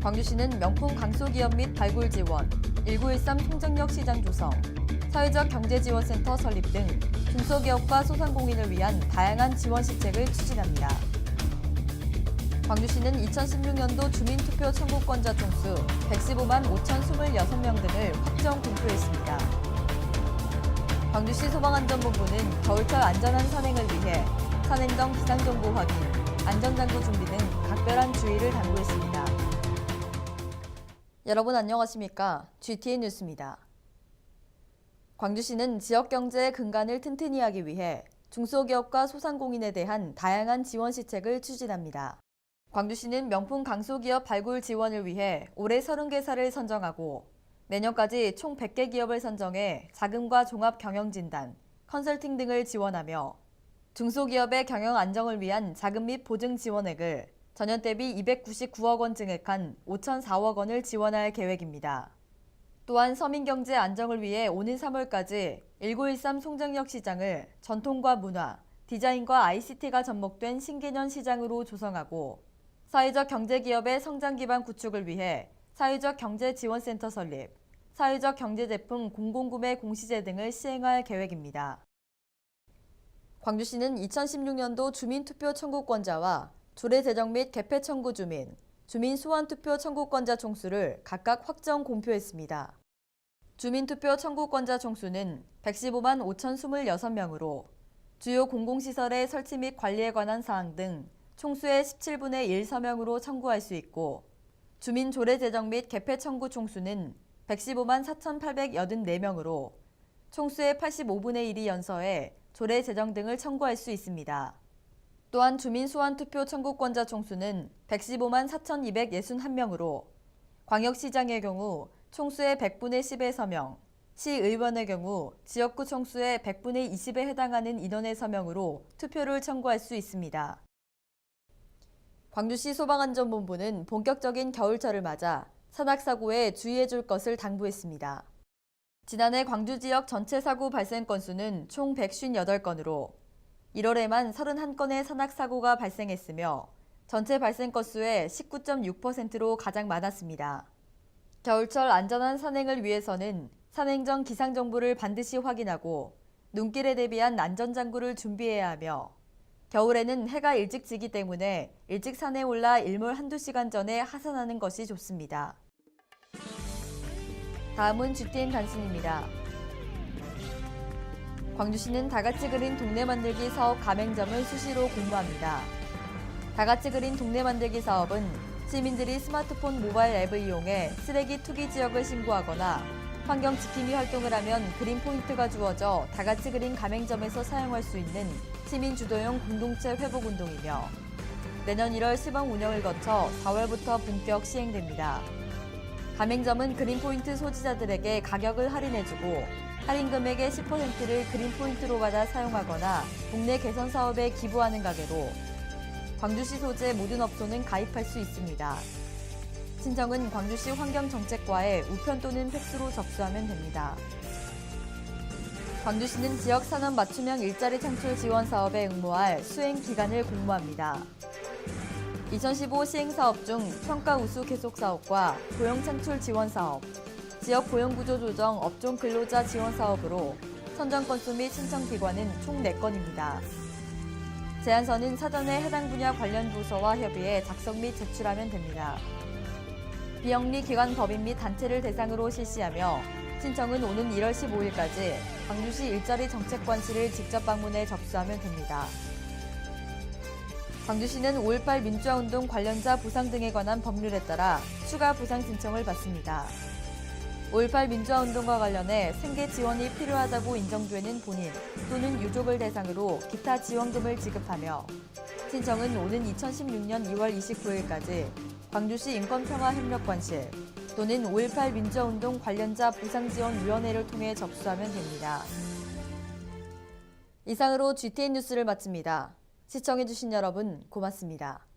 광주시는 명품 강소기업 및 발굴 지원, 1913 통정역 시장 조성, 사회적 경제지원센터 설립 등 중소기업과 소상공인을 위한 다양한 지원 시책을 추진합니다. 광주시는 2016년도 주민투표 청구권자 총수 115만 5,026명 등을 확정 공표했습니다. 광주시 소방안전본부는 겨울철 안전한 산행을 위해 산행정 기상정보 확인, 안전장구 준비 등 각별한 주의를 당부했습니다. 여러분 안녕하십니까? GTN 뉴스입니다. 광주시는 지역 경제의 근간을 튼튼히 하기 위해 중소기업과 소상공인에 대한 다양한 지원 시책을 추진합니다. 광주시는 명품 강소기업 발굴 지원을 위해 올해 30개사를 선정하고 내년까지 총 100개 기업을 선정해 자금과 종합 경영 진단, 컨설팅 등을 지원하며 중소기업의 경영 안정을 위한 자금 및 보증 지원액을 전년 대비 299억 원 증액한 5,004억 원을 지원할 계획입니다. 또한 서민경제 안정을 위해 오는 3월까지 1913 송정역 시장을 전통과 문화, 디자인과 ICT가 접목된 신개념 시장으로 조성하고 사회적 경제기업의 성장 기반 구축을 위해 사회적 경제지원센터 설립, 사회적 경제제품 공공구매 공시제 등을 시행할 계획입니다. 광주시는 2016년도 주민투표 청구권자와 조례 제정 및 개폐 청구 주민, 주민 소환 투표 청구권자 총수를 각각 확정 공표했습니다. 주민투표 청구권자 총수는 115만 5,026명으로 주요 공공시설의 설치 및 관리에 관한 사항 등 총수의 17분의 1 서명으로 청구할 수 있고 주민 조례 제정 및 개폐 청구 총수는 115만 4,884명으로 총수의 85분의 1이 연서해 조례 제정 등을 청구할 수 있습니다. 또한 주민 소환 투표 청구권자 총수는 115만 4,261명으로 광역시장의 경우 총수의 100분의 10의 서명, 시의원의 경우 지역구 총수의 100분의 20에 해당하는 인원의 서명으로 투표를 청구할 수 있습니다. 광주시 소방안전본부는 본격적인 겨울철을 맞아 산악사고에 주의해 줄 것을 당부했습니다. 지난해 광주 지역 전체 사고 발생 건수는 총 158건으로 1월에만 31건의 산악사고가 발생했으며 전체 발생 건수의 19.6%로 가장 많았습니다. 겨울철 안전한 산행을 위해서는 산행 전 기상 정보를 반드시 확인하고 눈길에 대비한 안전장구를 준비해야 하며 겨울에는 해가 일찍 지기 때문에 일찍 산에 올라 일몰 한두 시간 전에 하산하는 것이 좋습니다. 다음은 GTN 단신입니다. 광주시는 다같이 그린 동네 만들기 사업 가맹점을 수시로 공모합니다. 다같이 그린 동네 만들기 사업은 시민들이 스마트폰 모바일 앱을 이용해 쓰레기 투기 지역을 신고하거나 환경 지킴이 활동을 하면 그린 포인트가 주어져 다같이 그린 가맹점에서 사용할 수 있는 시민 주도형 공동체 회복 운동이며 내년 1월 시범 운영을 거쳐 4월부터 본격 시행됩니다. 가맹점은 그린 포인트 소지자들에게 가격을 할인해주고 할인 금액의 10%를 그린 포인트로 받아 사용하거나 동네 개선 사업에 기부하는 가게로 광주시 소재 모든 업소는 가입할 수 있습니다. 신청은 광주시 환경정책과에 우편 또는 팩스로 접수하면 됩니다. 광주시는 지역 산업 맞춤형 일자리 창출 지원 사업에 응모할 수행 기간을 공모합니다. 2015 시행 사업 중 평가 우수 계속 사업과 고용 창출 지원 사업, 지역 고용 구조 조정 업종 근로자 지원 사업으로 선정 건수 및 신청 기관은 총 4건입니다. 제안서는 사전에 해당 분야 관련 부서와 협의해 작성 및 제출하면 됩니다. 비영리 기관 법인 및 단체를 대상으로 실시하며 신청은 오는 1월 15일까지 광주시 일자리 정책관실을 직접 방문해 접수하면 됩니다. 광주시는 5.18 민주화운동 관련자 보상 등에 관한 법률에 따라 추가 보상 신청을 받습니다. 5.18 민주화운동과 관련해 생계 지원이 필요하다고 인정되는 본인 또는 유족을 대상으로 기타 지원금을 지급하며 신청은 오는 2016년 2월 29일까지 광주시 인권평화협력관실 또는 5.18 민주화운동 관련자 보상지원위원회를 통해 접수하면 됩니다. 이상으로 GTN 뉴스를 마칩니다. 시청해주신 여러분 고맙습니다.